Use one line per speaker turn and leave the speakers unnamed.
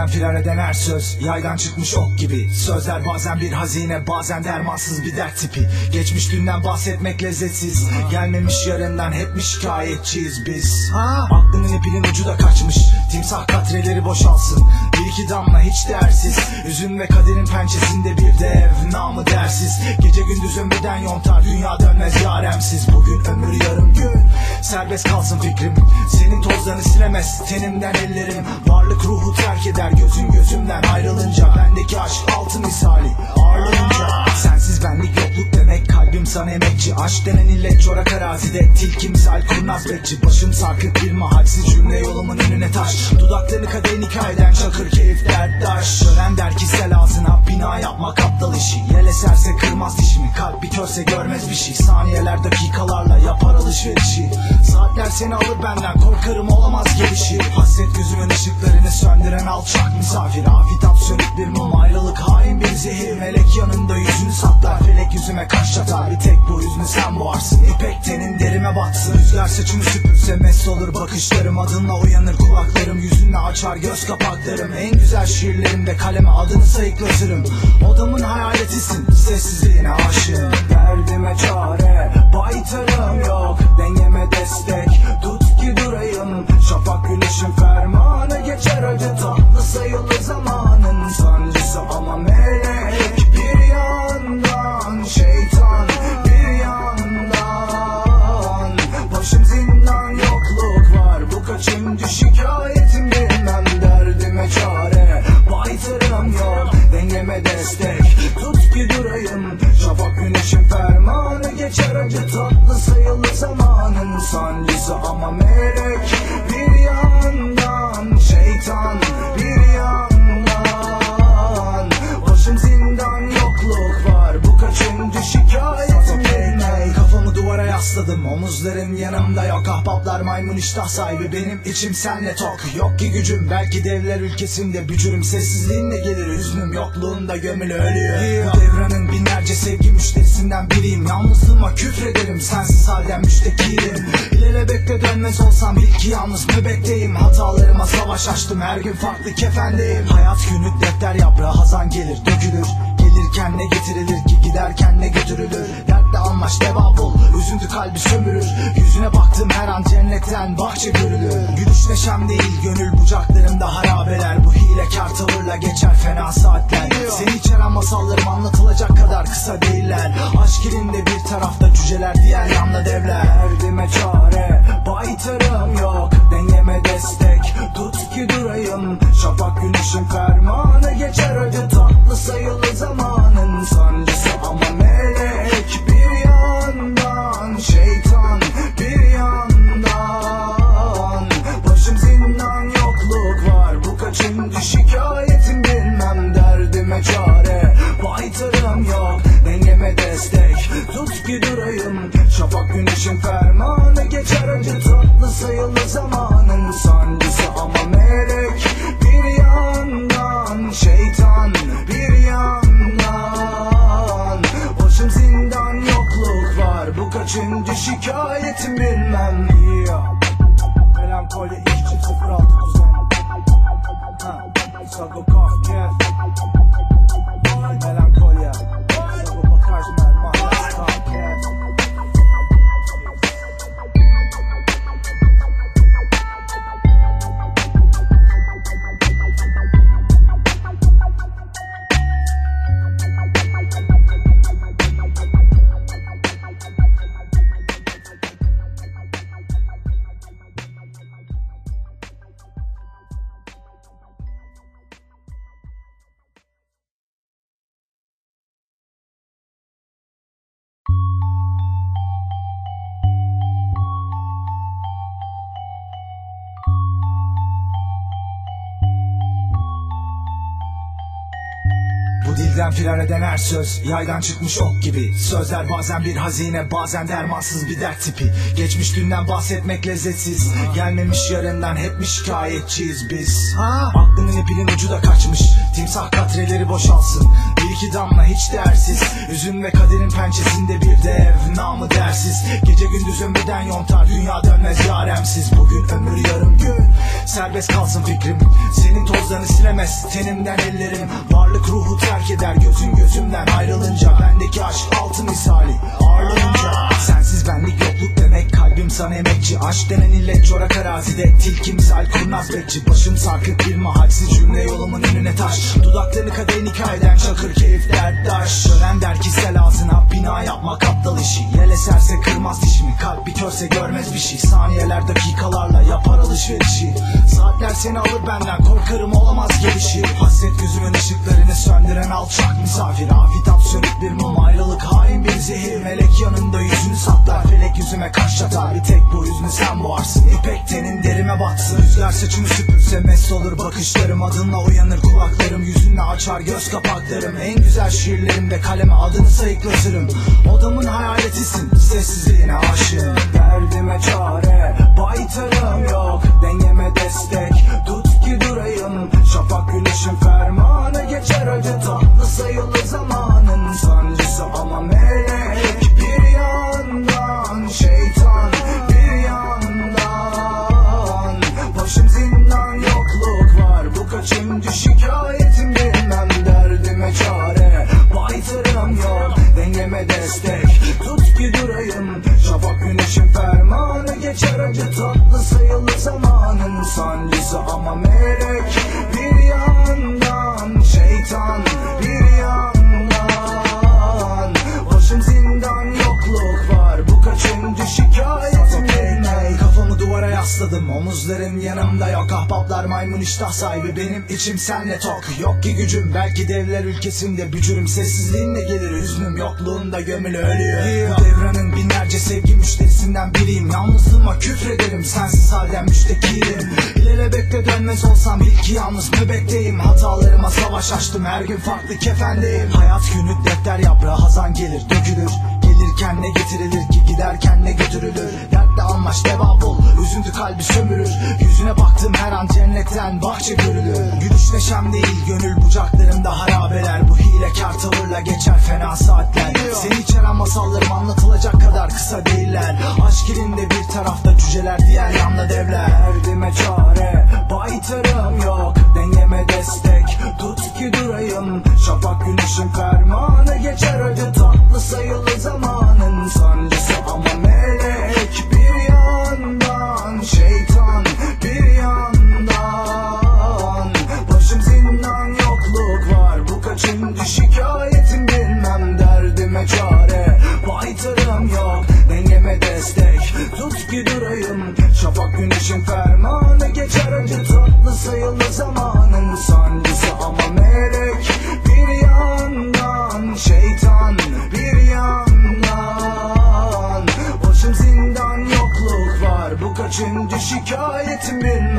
Kalpten firar eden her söz Yaydan çıkmış ok gibi. Sözler bazen bir hazine Bazen dermansız bir dert tipi. Geçmiş günden bahsetmek lezzetsiz. Gelmemiş yarından hep mi şikayetçiyiz biz? Aklının ipinin ucu da kaçmış. Timsah katreleri boşalsın. Bir iki damla hiç değersiz. Üzüm ve kaderin pençesinde bir dev Namı dersiz. Gece gündüz ömrüden yontar Dünya dönmez yaremsiz Bugün ömür yarım gün. Serbest kalsın fikrim. Senin tozlarını silemez Tenimden ellerim. Varlık ruhu terk eder Gözün gözümden ayrılınca Bendeki aşk altın misali. Ağırlınca Sensiz benlik yokluk demek Kalbim sana emekçi. Aşk denen illet çorak arazide Tilki misal kurnaz bekçi. Başım sarkık bir mahalsiz cümle Yolumun önüne taş. Dudaklarını kadehin hikayeden Çakır keyif derttaş Dönen der ki sel ağzına Bina yapmak aptal işi. Yel eserse kırmaz dişimi Kalp bir körse görmez bir şey. Saniyeler dakikalarla yapar alışverişi. Saatler seni alır benden Korkarım olamaz gelişi. Hasret gözümün ışıklarını söndüren alçak misafir. Afitap sönük bir mum ayrılık hain bir zehir. Melek yanında yüzünü saklar Felek yüzüme kaş çatar Bir tek bu hüznü sen boğarsın. İpek tenin derime batsın. Rüzgar saçımı süpürse mest olur bakışlarım Adınla uyanır kulaklarım Yüzünle açar göz kapaklarım En güzel şiirlerimde kaleme adını sayıklatırım. Odamın hayaletisin Sessizliğine aşığım. Derdime çare Baytarım yok. Dengeme destek Tut ki durayım. Şafak güneşin fermanı Geçer acı tatlı sayılı zamanın Destek. Tut ki durayım Şafak güneşin fermanı Geçer acı tatlı sayılı zamanın Sancısı ama melek Bir yandan şeytan Bir yasladım Omuzlarım yanımda yok. Ahbaplar maymun iştah sahibi. Benim içim senle tok. Yok ki gücüm belki devler ülkesinde bücürüm. Sessizliğinle gelir hüznüm Yokluğunda gömülü ölüyor. Bu devranın binlerce sevgi müşterisinden biriyim. Yalnızlığıma küfrederim Sensiz halden müştekiyim İlere bekle dönmez olsam bil ki yalnız nöbetteyim Hatalarıma savaş açtım her gün farklı kefendeyim. Hayat günlük defter yaprağı hazan gelir dökülür Gelirken ne getirilir ki? Giderken ne götürülür? Dertle almaş deva bul Üzüntü kalbi sömürür. Yüzüne baktım her an cennetten bahçe görülür. Gülüş neşem değil gönül bucaklarımda harabeler. Bu hilekar tavırla geçer fena saatler. Seni içeren masallarım anlatılacak kadar kısa değiller. Aşk elinde bir tarafta cüceler diğer yanda devler. Derdime çare baytarım kaçıncı şikayetim bilmem yeah. Melankoli firar eden her söz Yaydan çıkmış ok gibi. Sözler bazen bir hazine Bazen dermansız bir dert tipi. Geçmiş günden bahsetmek lezzetsiz. Gelmemiş yarından hep mi şikayetçiyiz biz. Aklının ipinin ucu da kaçmış. Timsah katreleri boşalsın. Bir iki damla hiç değersiz. Üzüm ve kaderin pençesinde bir dev Namı dersiz. Gece gündüz ömreden yontar Dünya dönmez yaremsiz. Bugün ömür yarım gün Serbest kalsın fikrim. Senin tozlarını silemez Tenimden ellerim. Varlık ruhu terk eder Gözün gözümden ayrılınca Bendeki aşk altın misali. Ağırlanınca Sensiz benlik yokluk demek Kalbim sana emekçi. Aşk denen illet çorak arazide Tilki misal kurnaz bekçi Başım sarkık bir mahalsiz cümle yolumun önüne taş. Dudaklarını kadehin hikayeden Çakır keyif derttaş Ölen der ki sel ağzına Bina yapmak aptal işi. Yel eserse kırmaz dişimi Kalp bir körse görmez bir şey. Saniyeler dakikalarla yapar alışverişi Saatler seni alır benden Korkarım olamaz gelişi Hasret gözümün ışıklarını söndüren alçak misafir. Afitap sönük bir mum ayrılık hain bir zehir. Melek yanında yüzünü saklar Felek yüzüme kaş çatar Bir tek bu yüzünü sen boğarsın İpek tenin derime batsın. Rüzgar saçımı süpürse mest olur Bakışlarım adınla uyanır kulaklarım Yüzünle açar göz kapaklarım. En güzel şiirlerimde kaleme adını sayıklatırım. Odamın hayaletisin Sessizliğine aşığım. Derdime çare Baytarım yok. Dengeme destek. Tut ki durayım. Şafak güneşin fermanı Geçer. Acı tatlı sayılı zamanın destek. Tut ki durayım. Şafak güneşin fermanı Geçer acı tatlı sayılı zamanın Sancısı ama melek Bir yandan şeytan Bir duvara yasladım Omuzların yanımda yok. Ahbaplar maymun iştah sahibi Benim içim senle tok. Yok ki gücüm belki devler ülkesinde Bücürüm. Sessizliğinle gelir Hüznüm yokluğunda gömülü ölüyor Bu devranın binlerce sevgi müşterisinden biriyim. Yalnızlığıma küfrederim Sensiz halden müştekilim İlelebekte dönmez olsam bil ki yalnız nöbetteyim. Hatalarıma savaş açtım Her gün farklı kefendeyim. Hayat günlük defter yaprağı hazan gelir dökülür Gelirken ne getirilir ki? Giderken ne götürülür? Dertle almaş deva bul Üzüntü kalbi sömürür. Yüzüne baktım her an cennetten bahçe görülür. Gülüş neşem değil gönül bucaklarımda harabeler. Bu hilekar tavırla geçer fena saatler. Seni içeren masallarım anlatılacak kadar kısa değiller. Aşk elinde bir tarafta cüceler diğer yanda devler. Derdime çare baytarım yok Dengeme destek tut ki durayım. Şafak güneşin fermanı geçer acı tatlı sayılı zamanın. Sancısı ama melek bir yandan Şeytan hikayetimizin